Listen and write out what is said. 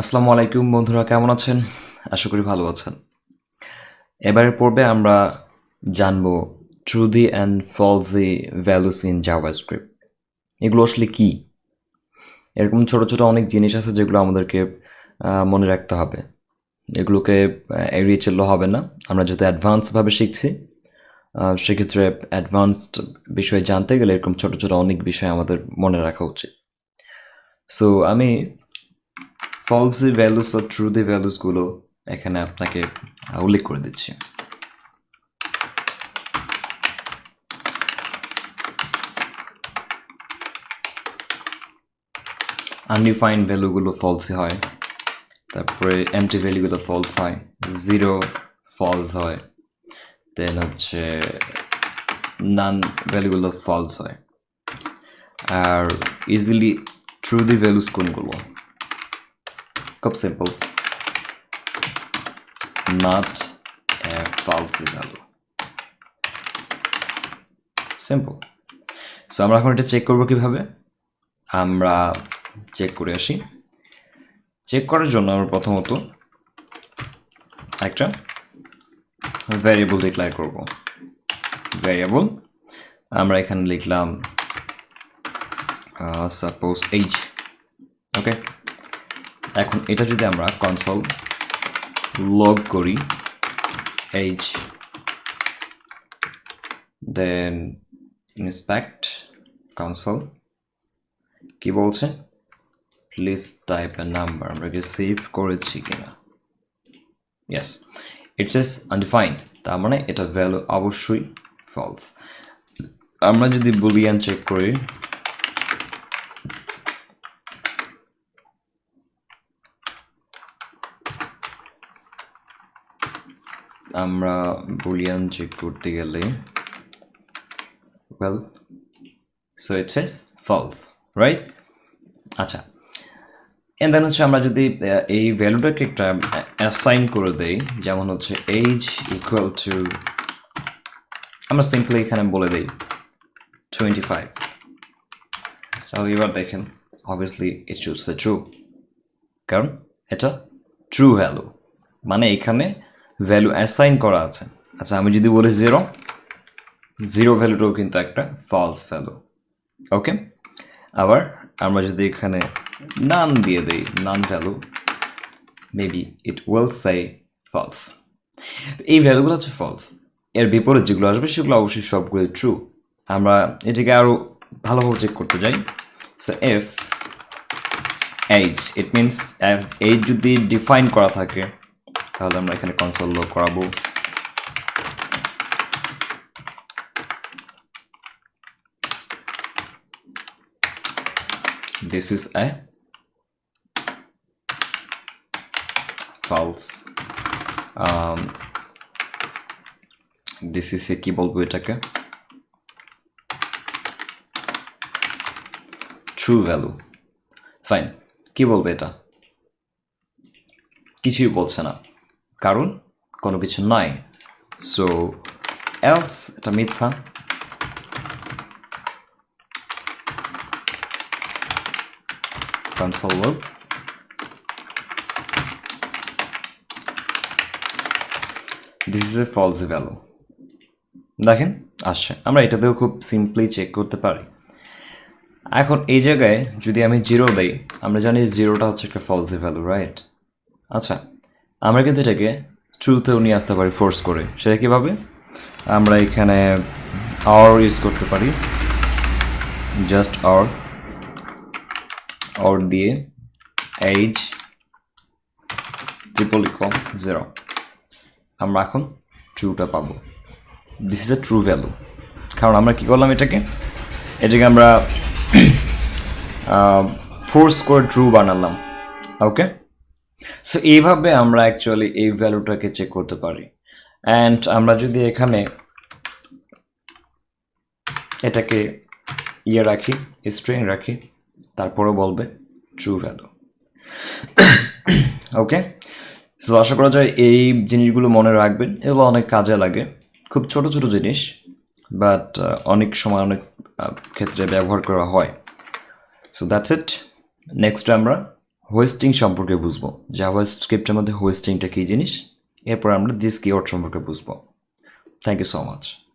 আসসালামু আলাইকুম বন্ধুরা, কেমন আছেন? আশা করি ভালো আছেন। এবারে পর্বে আমরা জানব truthy and falsy values in JavaScript এগুলো আসলে কী? এরকম ছোট ছোট অনেক জিনিস আছে যেগুলো আমাদেরকে মনে রাখতে হবে। এগুলোকে এড়িয়ে চললে হবে না। আমরা যেহেতু অ্যাডভান্সভাবে শিখছি সেক্ষেত্রে অ্যাডভান্সড বিষয়ে জানতে গেলে এরকম ছোট ছোট অনেক বিষয় আমাদের মনে রাখা উচিত। সো আমি ফলসি ভ্যালুস ও ট্রুদি ভ্যালুসগুলো এখানে আপনাকে উল্লেখ করে দিচ্ছি। আনডিফাইন্ড ভ্যালুগুলো ফলসি হয়, তারপরে এমটি ভ্যালুগুলো ফলস হয় জিরো ফলস হয় দেন হচ্ছে নান ভ্যালুগুলো ফলস হয়। আর ইজিলি ট্রু দি ভ্যালুস কোনগুলো? খুব simple not a falsy value simple so আমরা এখন এটা চেক করব কীভাবে? আমরা চেক করে আসি। চেক করার জন্য আমরা প্রথমত একটা ভ্যারিয়েবল ডিক্লেয়ার করব। ভ্যারিয়েবল আমরা এখানে লিখলাম সাপোজ এইচ ওকে এখন এটা যদি আমরা কনসোল লগ করি এইচ দেন ইন্সপেক্ট কনসোল কি বলছে? প্লিজ টাইপ এ নাম্বার আমরা কি সেভ করেছি কিনা? ইয়েস ইটস এস আনডিফাইন তার মানে এটা ভ্যালু অবশ্যই ফলস আমরা যদি বুলিয়ান চেক করি আমরা বুলিয়ান চেক করতে গেলে well so it's false right আচ্ছা এন্ড দেন হচ্ছে আমরা যদি এই ভ্যালুটাকে একটা অ্যাসাইন করে দেই, যেমন হচ্ছে এইজ ইকুয়াল টু আমরা সিম্পলি এখানে বলে দেই টোয়েন্টি ফাইভ এবার দেখেন অবভিয়াসলি ইট শুডস এ ট্রু কারণ এটা ট্রু ভ্যালু মানে এখানে ভ্যালু অ্যাসাইন করা আছে। আচ্ছা আমি যদি বলি জিরো জিরো ভ্যালুটাও কিন্তু একটা ফলস ভ্যালু ওকে আবার আমরা যদি এখানে নান দিয়ে দিই NaN value maybe it will say false এই ভ্যালুগুলো হচ্ছে ফলস এর বিপরীত যেগুলো আসবে সেগুলো অবশ্যই সবগুলো ট্রু আমরা এটাকে আরও ভালোভাবে চেক করতে যাই so if age it means age যদি ডিফাইন করা থাকে তাহলে আমরা এখানে কনসোল লক করাবো। Is a false um, this is a কি বলব এটাকে। ট্রু ভ্যালু ফাইন কি বলব এটা? কিছুই বলছে না। কারণ কোনো কিছু নাই সো এলস এটা মিথ্যা। Console log this is a false দেখেন, আসছে। আমরা এটাতেও খুব সিম্পলি চেক করতে পারি। এখন এই জায়গায় যদি আমি জিরো দেই, আমরা জানি জিরোটা হচ্ছে একটা ফলসি ভ্যালু রাইট আচ্ছা। আমরা কিন্তু এটাকে ট্রুতেও নিয়ে আসতে পারি ফোর্স করে। সেটা কীভাবে? আমরা এখানে আওয়ার ইউজ করতে পারি। জাস্ট আওয়ার অর দিয়ে এইচ ট্রিপল ইকম জিরো আমরা এখন ট্রুটা পাবো। This is a true value কারণ আমরা কী করলাম এটাকে? এটাকে আমরা ফোর্স করে ট্রু বানালাম। ওকে সো এইভাবে আমরা অ্যাকচুয়ালি এই ভ্যালুটাকে চেক করতে পারি। অ্যান্ড আমরা যদি এখানে এটাকে ইয়ে রাখি স্ট্রিং রাখি, তারপরেও বলবে ট্রু ভ্যালু ওকে তো আশা করা যায় এই জিনিসগুলো মনে রাখবেন। এগুলো অনেক কাজে লাগে। খুব ছোট ছোট জিনিস বাট অনেক সময় অনেক ক্ষেত্রে ব্যবহার করা হয়। সো দ্যাটস ইট নেক্সট আমরা হোয়েস্টিং সম্পর্কে বুঝব। জাভা স্ক্রিপ্টের মধ্যে হোয়েস্টিংটা কী জিনিস? এরপর আমরা দিস কিওয়ার্ড সম্পর্কে বুঝব। Thank you so much